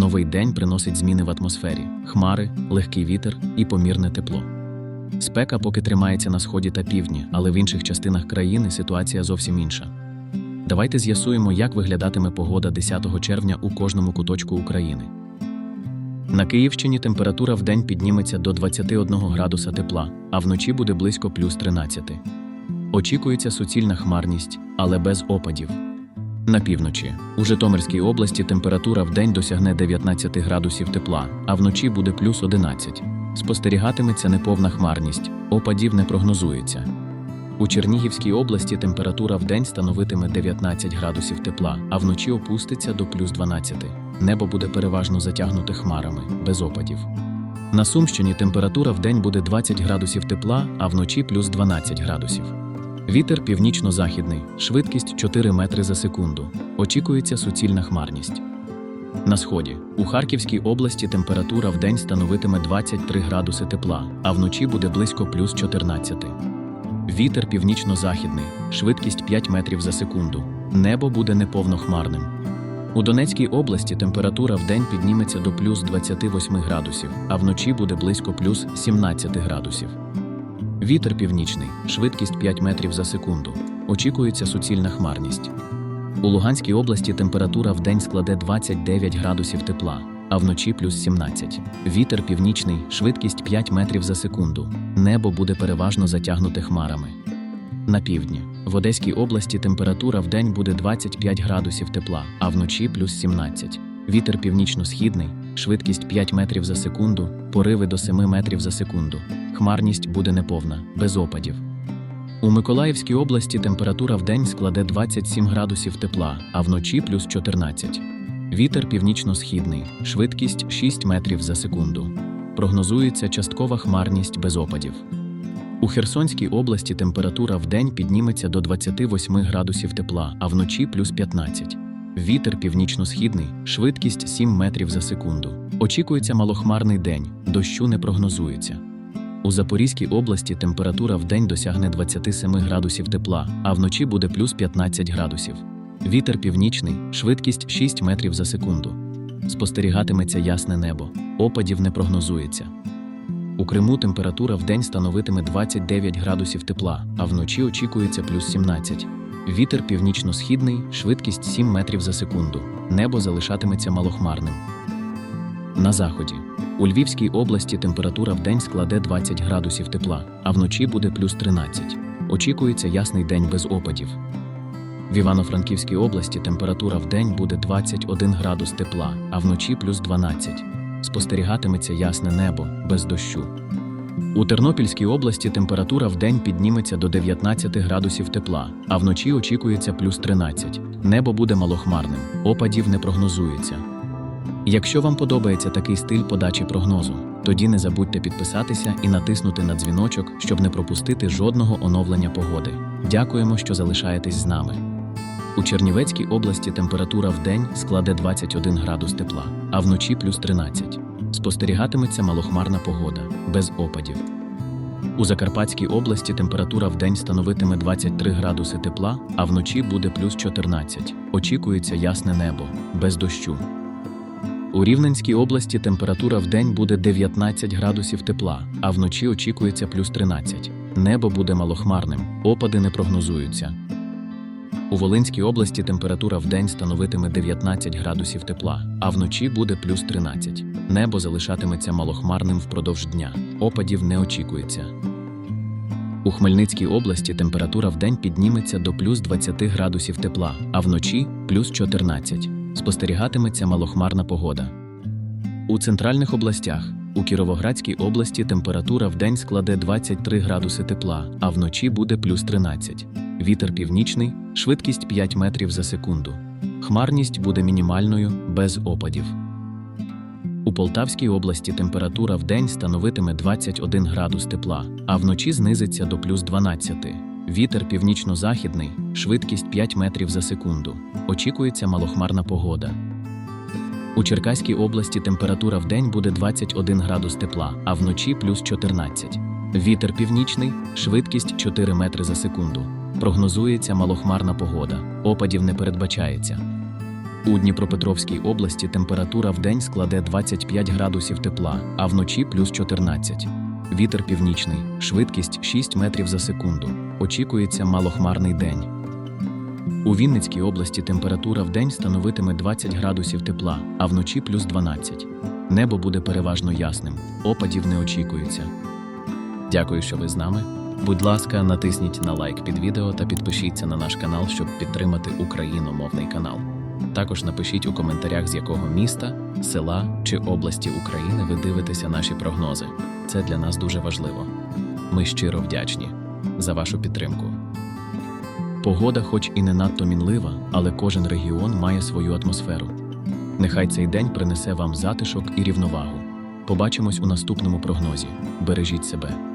Новий день приносить зміни в атмосфері: хмари, легкий вітер і помірне тепло. Спека поки тримається на сході та півдні, але в інших частинах країни ситуація зовсім інша. Давайте з'ясуємо, як виглядатиме погода 10 червня у кожному куточку України. На Київщині температура в день підніметься до 21 градуса тепла, а вночі буде близько плюс 13. Очікується суцільна хмарність, але без опадів. На півночі у Житомирській області температура в день досягне 19 градусів тепла, а вночі буде плюс 11. Спостерігатиметься неповна хмарність, опадів не прогнозується. У Чернігівській області температура в день становитиме 19 градусів тепла, а вночі опуститься до плюс 12. Небо буде переважно затягнуте хмарами, без опадів. На Сумщині температура в день буде 20 градусів тепла, а вночі плюс 12 градусів. Вітер північно-західний, швидкість 4 метри за секунду. Очікується суцільна хмарність. На сході у Харківській області температура в день становитиме 23 градуси тепла, а вночі буде близько плюс 14. Вітер північно-західний, швидкість 5 метрів за секунду. Небо буде неповнохмарним. У Донецькій області температура в день підніметься до плюс 28 градусів, а вночі буде близько плюс 17 градусів. Вітер північний, швидкість 5 метрів за секунду. Очікується суцільна хмарність. У Луганській області температура в день складе 29 градусів тепла, а вночі плюс 17. Вітер північний, швидкість 5 метрів за секунду. Небо буде переважно затягнуте хмарами. На півдні в Одеській області температура в день буде 25 градусів тепла, а вночі плюс 17. Вітер північно-східний, швидкість 5 метрів за секунду, пориви до 7 метрів за секунду. Хмарність буде неповна, без опадів. У Миколаївській області температура в день складе 27 градусів тепла, а вночі плюс 14. Вітер північно-східний, швидкість 6 метрів за секунду. Прогнозується часткова хмарність без опадів. У Херсонській області температура в день підніметься до 28 градусів тепла, а вночі плюс 15. Вітер північно-східний, швидкість 7 метрів за секунду. Очікується малохмарний день, дощу не прогнозується. У Запорізькій області температура в день досягне 27 градусів тепла, а вночі буде плюс 15 градусів. Вітер північний, швидкість 6 метрів за секунду. Спостерігатиметься ясне небо, опадів не прогнозується. У Криму температура в день становитиме 29 градусів тепла, а вночі очікується плюс 17. Вітер північно-східний, швидкість 7 метрів за секунду. Небо залишатиметься малохмарним. На заході. У Львівській області температура в день складе 20 градусів тепла, а вночі буде плюс 13. Очікується ясний день без опадів. В Івано-Франківській області температура в день буде 21 градус тепла, а вночі плюс 12. Спостерігатиметься ясне небо без дощу. У Тернопільській області температура в день підніметься до 19 градусів тепла, а вночі очікується плюс 13. Небо буде малохмарним, опадів не прогнозується. Якщо вам подобається такий стиль подачі прогнозу, тоді не забудьте підписатися і натиснути на дзвіночок, щоб не пропустити жодного оновлення погоди. Дякуємо, що залишаєтесь з нами. У Чернівецькій області температура в день складе 21 градус тепла, а вночі плюс 13. Спостерігатиметься малохмарна погода, без опадів. У Закарпатській області температура в день становитиме 23 градуси тепла, а вночі буде плюс 14. Очікується ясне небо, без дощу. У Рівненській області температура в день буде 19 градусів тепла, а вночі очікується плюс 13. Небо буде малохмарним, опади не прогнозуються. У Волинській області температура в день становитиме 19 градусів тепла, а вночі буде плюс 13. Небо залишатиметься малохмарним впродовж дня. Опадів не очікується. У Хмельницькій області температура в день підніметься до плюс 20 градусів тепла, а вночі плюс 14. Спостерігатиметься малохмарна погода. У центральних областях у Кіровоградській області температура в день складе 23 градуси тепла, а вночі буде плюс 13. Вітер північний, швидкість 5 метрів за секунду. Хмарність буде мінімальною, без опадів. У Полтавській області температура в день становитиме 21 градус тепла, а вночі знизиться до плюс 12. Вітер північно-західний, швидкість 5 метрів за секунду. Очікується малохмарна погода. У Черкаській області температура в день буде 21 градус тепла, а вночі плюс 14. Вітер північний, швидкість 4 метри за секунду. Прогнозується малохмарна погода, опадів не передбачається. У Дніпропетровській області температура вдень складе 25 градусів тепла, а вночі плюс 14. Вітер північний, швидкість 6 метрів за секунду. Очікується малохмарний день. У Вінницькій області температура вдень становитиме 20 градусів тепла, а вночі плюс 12. Небо буде переважно ясним, опадів не очікується. Дякую, що ви з нами. Будь ласка, натисніть на лайк під відео та підпишіться на наш канал, щоб підтримати україномовний канал. Також напишіть у коментарях, з якого міста, села чи області України ви дивитеся наші прогнози. Це для нас дуже важливо. Ми щиро вдячні за вашу підтримку. Погода, хоч і не надто мінлива, але кожен регіон має свою атмосферу. Нехай цей день принесе вам затишок і рівновагу. Побачимось у наступному прогнозі. Бережіть себе.